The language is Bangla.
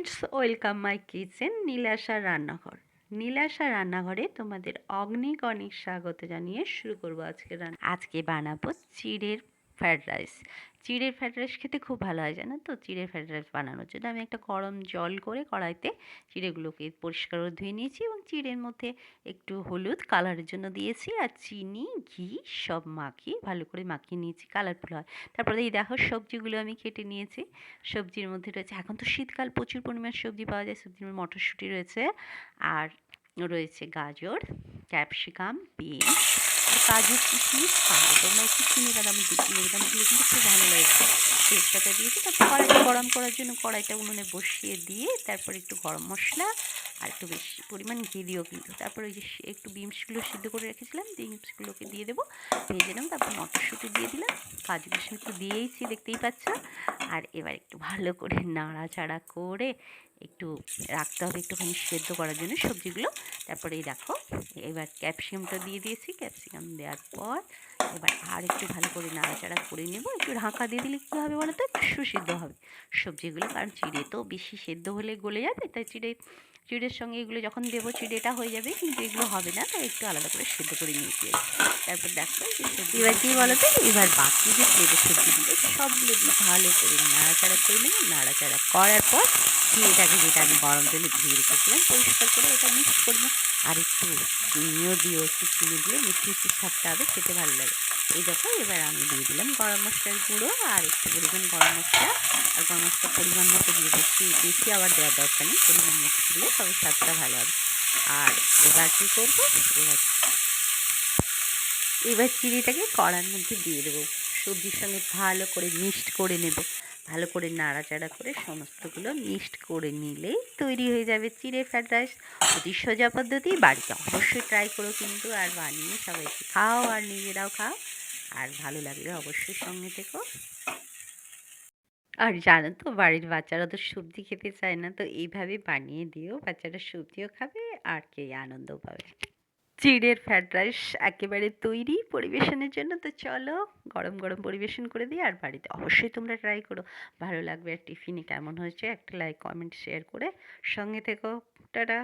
Friends welcome my kitchen Nilasha রান্নাঘর নীলাশা রান্নাঘরে তোমাদের অগ্নিক অনেক স্বাগত জানিয়ে শুরু করব আজকে রান্না। আজকে বানাবো চিড়ের ফ্রায়েড রাইস। চিড়ের ফ্রায়েড রাইস খেতে খুব ভালো হয়, জানো তো? চিড়ের ফ্রায়েড রাইস বানানোর জন্য আমি একটা গরম জল করে কড়াইতে চিড়েগুলোকে পরিষ্কার করে ধুয়ে নিয়েছি এবং চিড়ের মধ্যে একটু হলুদ কালারের জন্য দিয়েছি আর চিনি, ঘি সব মাখিয়ে ভালো করে মাখিয়ে নিয়েছি, কালারফুল হয়। তারপরে এই দেখো সবজিগুলো আমি কেটে নিয়েছি। সবজির মধ্যে রয়েছে, এখন তো শীতকাল, প্রচুর পরিমাণ সবজি পাওয়া যায়, সবজির মধ্যে মটরশুঁটি রয়েছে আর রয়েছে গাজর, ক্যাপসিকাম, বিনস কাজু কিশমিশ পাহাড় তোমরা একটু চিনি বাদাম চিনি বাদাম দিলে কিন্তু খুব ভালো লাগছে তেজপাতা দিয়েছি তারপর কড়াইটা গরম করার জন্য কড়াইটা উনুনে বসিয়ে দিয়ে তারপর একটু গরম মশলা আর একটু বেশি পরিমাণ ঘি দিও কিন্তু। তারপর ওই যে একটু বিমসগুলো সিদ্ধ করে রেখেছিলাম, বিমসগুলোকে দিয়ে দেবো। ভেজে নেব, তারপর মটরশুঁটি দিয়ে দিলাম। কাজু কিশমিশ তো দিয়েইছি, দেখতেই পাচ্ছ। আর এবার একটু ভালো করে নাড়াচাড়া করে একটু রাখতে হবে একটুখানি সেদ্ধ করার জন্য সবজিগুলো। তারপরে এই দেখো, এবার ক্যাপসিকামটা দিয়ে দিয়েছি। ক্যাপসিকাম দেওয়ার পর এবার আর একটু ভালো করে নাড়াচাড়া করে নেব। একটু ঢাকা দিয়ে দিলে কী হবে বলো তো একটু সুসিদ্ধ হবে। সবজিগুলো কারণ চিড়ে তো বেশি সেদ্ধ হলে গলে যাবে তাই চিড়ে চিড়ের সঙ্গে এগুলো যখন দেবো চিড়েটা হয়ে যাবে কিন্তু এগুলো হবে না তাই একটু আলাদা করে সেদ্ধ করে নিয়েছি তারপর দেখো যে সবজি এবার কী বলো তো এবার বাকি যে প্লেটে সবজিগুলো সবগুলো দিয়ে ভালো করে নাড়াচাড়া করে নেব। নাড়াচাড়া করার পর চিড়েটাকে যেটা আমি গরম তেলে ধুয়ে রেখেছিলাম পরিষ্কার করে এটা মিক্স করব আর একটু চিনিও দিও একটু চিনি দিয়ে মিষ্টি মিষ্টি স্বাদটা হবে খেতে ভালো লাগে। এই দেখো, এবার আমি দিয়ে দিলাম গরম মশলার গুঁড়ো আর একটু পরিমাণ গরম মশলা। আর গরম মশলা পরিমাণ মতো দিয়ে বেশি বেশি আবার দেওয়ার দরকার নেই, পরিমাণ মতো দিলে তবে স্বাদটা ভালো হবে। আর এবার কী করব? এবার এবার চিড়িটাকে কড়ার মধ্যে দিয়ে দেবো। সবজির সঙ্গে ভালো করে মিক্সড করে নেব। ভালো করে নাড়াচাড়া করে সমস্তগুলো মিক্সড করে নিলেই তৈরি হয়ে যাবে চিড়ে ফ্রাইড রাইস। অতি সোজা পদ্ধতি, বাড়িতে অবশ্যই ট্রাই করো কিন্তু, আর বানিয়ে সবাইকে খাও আর নিজেরাও খাও। আর ভালো লাগলে অবশ্যই সঙ্গে থেকো। আর জানো তো, বাড়ির বাচ্চারা তো সবজি খেতে চায় না, তো এইভাবে বানিয়ে দিও, বাচ্চারা সবজিও খাবে আর কে আনন্দও পাবে। চিড়ের ফ্রায়েড রাইস একেবারে তৈরি পরিবেশনের জন্য, তো চলো গরম গরম পরিবেশন করে দিই আর বাড়িতে অবশ্যই তোমরা ট্রাই করো। ভালো লাগবে আর টিফিনে কেমন হয়েছে একটা লাইক কমেন্ট শেয়ার করে সঙ্গে থেকো। টাটা!